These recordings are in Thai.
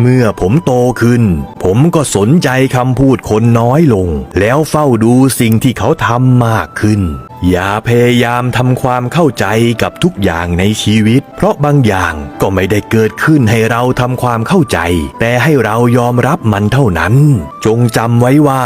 เมื่อผมโตขึ้น ผมก็สนใจคำพูดคนน้อยลง แล้วเฝ้าดูสิ่งที่เขาทำมากขึ้น อย่าพยายามทำความเข้าใจกับทุกอย่างในชีวิต เพราะบางอย่างก็ไม่ได้เกิดขึ้นให้เราทำความเข้าใจ แต่ให้เรายอมรับมันเท่านั้น จงจำไว้ว่า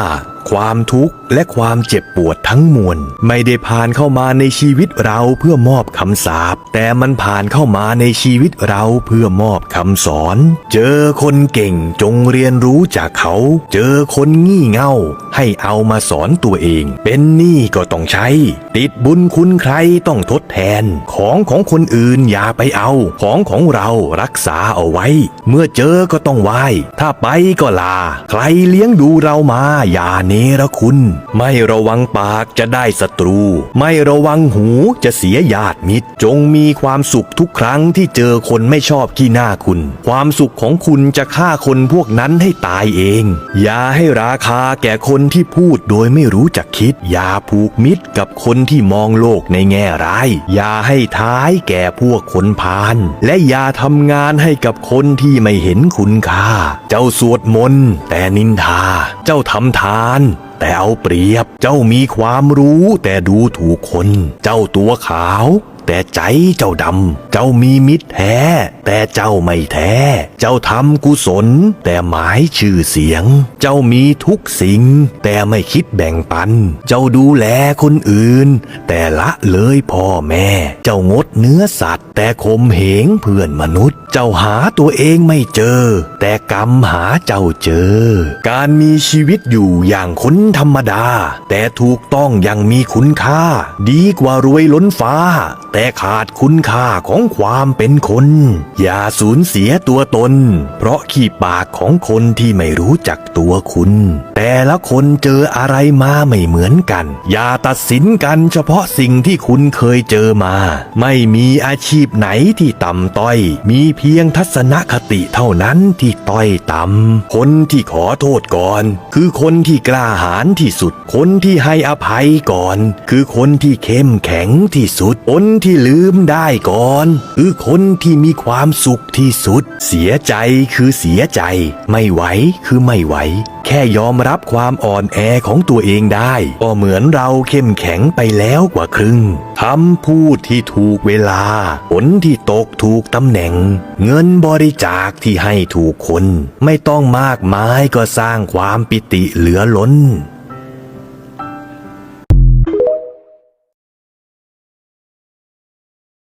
ความทุกข์และความเจ็บปวดทั้งมวล ไม่ได้ผ่านเข้ามาในชีวิตเราเพื่อมอบคำสาปแต่มันผ่านเข้ามาในชีวิตเราเพื่อมอบคำสอน เจอคนเก่งจงเรียนรู้จากเขา เจอคนงี่เง่า ให้เอามาสอนตัวเอง เป็นหนี้ก็ต้องใช้ติดบุญคุณใครต้องทดแทน ของของคนอื่นอย่าไปเอา ของของเรารักษาเอาไว้ เมื่อเจอก็ต้องไหว้ ถ้าไปก็ลา ใครเลี้ยงดูเรามาอย่าเนรคุณ ไม่ระวังปากจะได้ศัตรู ไม่ระวังหูจะเสียญาติมิตร จงมีความสุขทุกครั้งที่เจอคนไม่ชอบขี้หน้าคุณ ความสุขของคุณจะฆ่าคนพวกนั้นให้ตายเอง อย่าให้ราคาแก่คนที่พูดโดยไม่รู้จักคิด อย่าผูกมิตรกับคนที่มองโลกในแง่ร้าย อย่าให้ท้ายแก่พวกคนพาลและอย่าทำงานให้กับคนที่ไม่เห็นคุณค่า เจ้าสวดมนต์แต่นินทา เจ้าทำทานแต่เอาเปรียบ เจ้ามีความรู้แต่ดูถูกคน เจ้าตัวขาวแต่ใจเจ้าดำ เจ้ามีมิตรแท้ แต่เจ้าไม่แท้ เจ้าทำกุศล แต่หมายชื่อเสียง เจ้ามีทุกสิ่ง แต่ไม่คิดแบ่งปัน เจ้าดูแลคนอื่น แต่ละเลยพ่อแม่ เจ้างดเนื้อสัตว์ แต่ข่มเหงเพื่อนมนุษย์ เจ้าหาตัวเองไม่เจอ แต่กรรมหาเจ้าเจอ การมีชีวิตอยู่อย่างคนธรรมดา แต่ถูกต้องยังมีคุณค่า ดีกว่ารวยล้นฟ้าแต่ขาดคุณค่าของความเป็นคน อย่าสูญเสียตัวตน เพราะขี้ปากของคนที่ไม่รู้จักตัวคุณ แต่ละคนเจออะไรมาไม่เหมือนกัน อย่าตัดสินกันเฉพาะสิ่งที่คุณเคยเจอมา ไม่มีอาชีพไหนที่ต่ำต้อย มีเพียงทัศนคติเท่านั้นที่ต้อยต่ำคนที่ขอโทษก่อน คือคนที่กล้าหาญที่สุด คนที่ให้อภัยก่อน คือคนที่เข้มแข็งที่สุดคนที่ลืมได้ก่อน คือคนที่มีความสุขที่สุด เสียใจคือเสียใจ ไม่ไหวคือไม่ไหว แค่ยอมรับความอ่อนแอของตัวเองได้ ก็เหมือนเราเข้มแข็งไปแล้วกว่าครึ่งคำพูดที่ถูกเวลา ผลที่ตกถูกตำแหน่ง เงินบริจาคที่ให้ถูกคน ไม่ต้องมากมายก็สร้างความปิติเหลือล้น